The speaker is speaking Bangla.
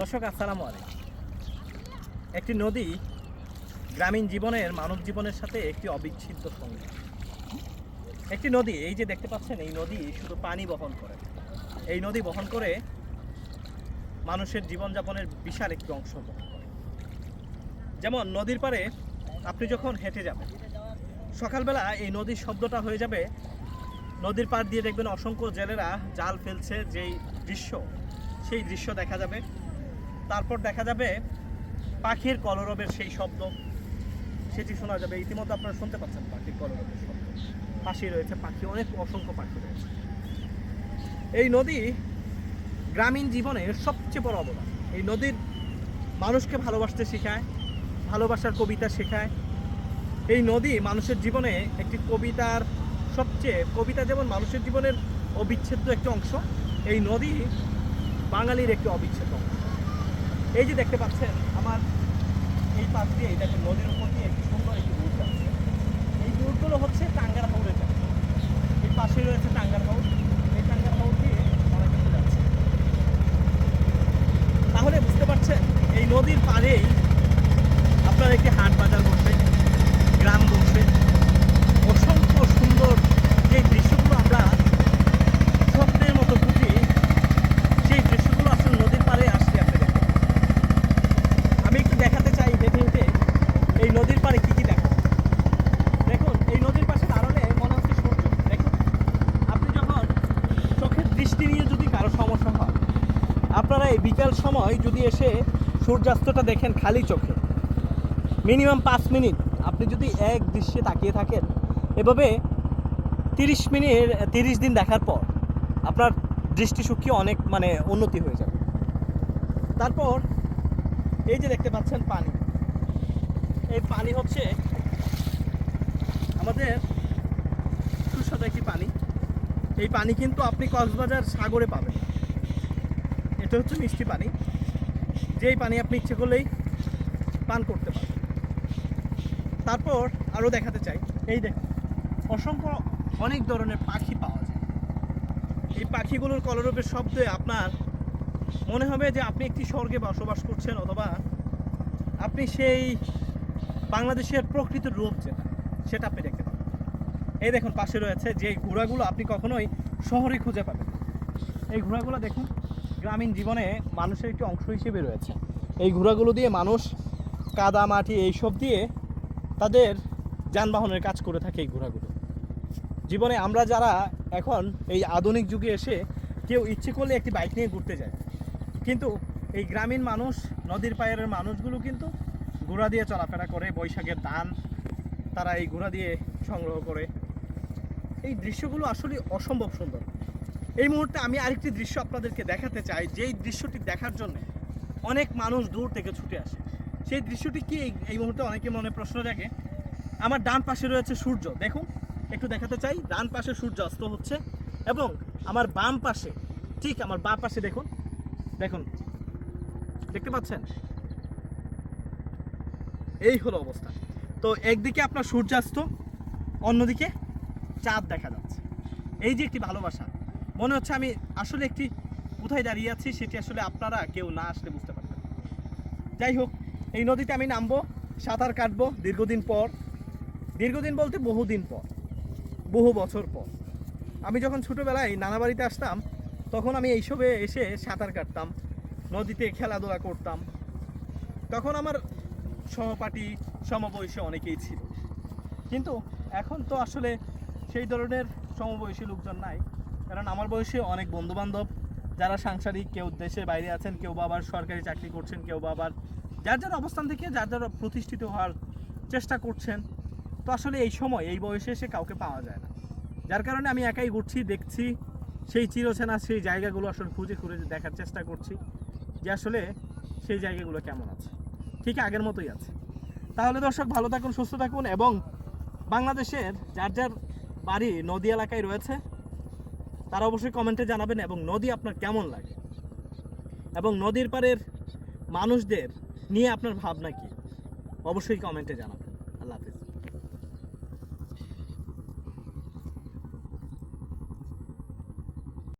দর্শক, আসসালামু আলাইকুম। একটি নদী গ্রামীণ জীবনের, মানব জীবনের সাথে একটি অবিচ্ছেদ্য সঙ্গী একটি নদী, এই যে দেখতে পাচ্ছেন, এই নদী শুধু পানি বহন করে। এই নদী বহন করে মানুষের জীবনযাপনের বিশাল একটি অংশ বহন করে। যেমন, নদীর পারে আপনি যখন হেঁটে যাবেন, সকালবেলা এই নদীর শব্দটা হয়ে যাবে, নদীর পাড় দিয়ে দেখবেন অসংখ্য জেলেরা জাল ফেলছে, যেই দৃশ্য, সেই দৃশ্য দেখা যাবে। তারপর দেখা যাবে পাখির কলরবের সেই শব্দ। সেটি শোনা যাবে। ইতিমধ্যে আপনারা শুনতে পাচ্ছেন পাখির কলরবের শব্দ। পাশে রয়েছে পাখি, অনেক অসংখ্য পাখি রয়েছে। এই নদী গ্রামীণ জীবনের সবচেয়ে বড় অবদান। এই নদীর মানুষকে ভালোবাসতে শেখায়, ভালোবাসার কবিতা শেখায়। এই নদী মানুষের জীবনে একটি কবিতার সবচেয়ে, কবিতা যেমন মানুষের জীবনের অবিচ্ছেদ্য একটি অংশ, এই নদী বাঙালির একটি অবিচ্ছেদ্য অংশ। এই যে দেখতে পাচ্ছেন, আমার এই পাশ দিয়ে দেখেন নদীর উপর দিয়ে একটি সুন্দর একটি রুট আছে। এই রুটগুলো হচ্ছে টাঙ্গার হাউড়ে যাচ্ছে এই পাশে রয়েছে টাঙ্গার হাউড় এই টাঙ্গার হাউড় দিয়ে অনেক কিছু যাচ্ছে। তাহলে বুঝতে পারছেন, এই নদীর পাড়েই আপনার একটি হাট বাজার বসে গ্রাম বসে অসংখ্য সুন্দর যে দৃশ্যগুলো আমরা স্বপ্নের মতো বুঝি সেই দৃশ্যগুলো আসলে নদীর পাড়ে আসলে আপনি দেখতে পাবেন। আমি একটু দেখাতে চাই হেঁটে হেঁটে এই নদীর পাড়ে কী কী দেখা যায়। দেখুন এই নদীর পাশে দাঁড়ালে মনে হচ্ছে সূর্য দেখুন আপনি যখন চোখের দৃষ্টি নিয়ে যদি কারও সমস্যা হয়, আপনারা এই বিকাল সময় যদি এসে সূর্যাস্তটা দেখেন খালি চোখে মিনিমাম পাঁচ মিনিট, আপনি যদি এক দৃশ্যে তাকিয়ে থাকেন, এভাবে তিরিশ মিনিট, তিরিশ দিন দেখার পর আপনার দৃষ্টিশক্তি অনেক মানে উন্নতি হয়ে যাবে। তারপর এই যে দেখতে পাচ্ছেন পানি, এই পানি হচ্ছে আমাদের সুস্বাদু একটি পানি। এই পানি কিন্তু আপনি কক্সবাজার সাগরে পাবেন। এটা হচ্ছে মিষ্টি পানি। যেই পানি আপনি ইচ্ছে করলেই পান করতে পারেন। তারপর আরও দেখাতে চাই। এই দেখুন, অসংখ্য অনেক ধরনের পাখি পাওয়া যায়। এই পাখিগুলোর কলরবের শব্দে আপনার মনে হবে যে আপনি একটি স্বর্গে বসবাস করছেন অথবা আপনি সেই বাংলাদেশের প্রকৃত রূপ যেটা সেটা আপনি দেখতে এই দেখুন, পাশে রয়েছে যে ঘোড়াগুলো আপনি কখনোই শহরে খুঁজে পাবেন এই ঘোড়াগুলো দেখুন, গ্রামীণ জীবনে মানুষের একটি অংশ হিসেবে রয়েছে। এই ঘোড়াগুলো দিয়ে মানুষ কাদা, মাটি এইসব দিয়ে তাদের যানবাহনের কাজ করে থাকে এই ঘোড়াগুলো। জীবনে আমরা যারা এখন এই আধুনিক যুগে এসে কেউ ইচ্ছে করলে একটি বাইক নিয়ে ঘুরতে যায়। কিন্তু এই গ্রামীণ মানুষ, নদীর পায়ের মানুষগুলো কিন্তু ঘোড়া দিয়ে চলাফেরা করে, বৈশাখের ধান তারা এই ঘোড়া দিয়ে সংগ্রহ করে। এই দৃশ্যগুলো আসলে অসম্ভব সুন্দর। এই মুহূর্তে আমি আরেকটি দৃশ্য আপনাদেরকে দেখাতে চাই, যেই দৃশ্যটি দেখার জন্য অনেক মানুষ দূর থেকে ছুটে আসে। সেই দৃশ্যটি কি এই- মুহূর্তে অনেকে মনে প্রশ্ন জাগে? আমার ডান পাশে রয়েছে সূর্য, দেখুন, একটু দেখাতে চাই, ডান পাশে সূর্য অস্ত হচ্ছে এবং আমার বাম পাশে, ঠিক আমার বাম পাশে দেখুন দেখুন, দেখতে পাচ্ছেন? এই হলো অবস্থা। তো একদিকে আপনার সূর্যাস্ত, অন্যদিকে চাঁদ দেখা যাচ্ছে। এই যে একটি ভালোবাসা, মনে হচ্ছে আমি আসলে একটি কোথায় দাঁড়িয়ে আছি সেটি আসলে আপনারা কেউ না আসলে বুঝতে পারবেন। যাই হোক, এই নদীতে আমি নামবো, সাঁতার কাটবো দীর্ঘদিন পর। দীর্ঘদিন বলতে বহুদিন পর, বহু বছর পর। আমি যখন ছোটোবেলায় নানা বাড়িতে আসতাম, তখন আমি এইসবে এসে সাঁতার কাটতাম, নদীতে খেলাধুলা করতাম। তখন আমার সহপাঠী সমবয়সী অনেকেই ছিল। কিন্তু এখন তো আসলে সেই ধরনের সমবয়সী লোকজন নাই। কারণ আমার বয়সে অনেক বন্ধুবান্ধব, যারা সাংসারিক, কেউ দেশে বাইরে আছেন, কেউ বা আবার সরকারি চাকরি করছেন, কেউ বা আবার যার যার অবস্থান থেকে যার যার প্রতিষ্ঠিত হওয়ার চেষ্টা করছেন। তো আসলে এই সময়, এই বয়সে এসে কাউকে পাওয়া যায় না। যার কারণে আমি একাই ঘুরছি, দেখছি, সেই চিরচেনা সেই জায়গাগুলো আসলে খুঁজে খুঁজে দেখার চেষ্টা করছি যে আসলে সেই জায়গাগুলো কেমন আছে। ঠিক আগের মতোই আছে। তাহলে দর্শক, ভালো থাকুন, সুস্থ থাকুন এবং বাংলাদেশের যার যার বাড়ি নদী এলাকায় রয়েছে, তারা অবশ্যই কমেন্টে জানাবেন এবং নদী আপনার কেমন লাগে? এবং নদীর পাড়ের মানুষদের নিয়ে আপনার ভাবনা কি? অবশ্যই কমেন্টে জানাবেন। আল্লাহ হাফিজ।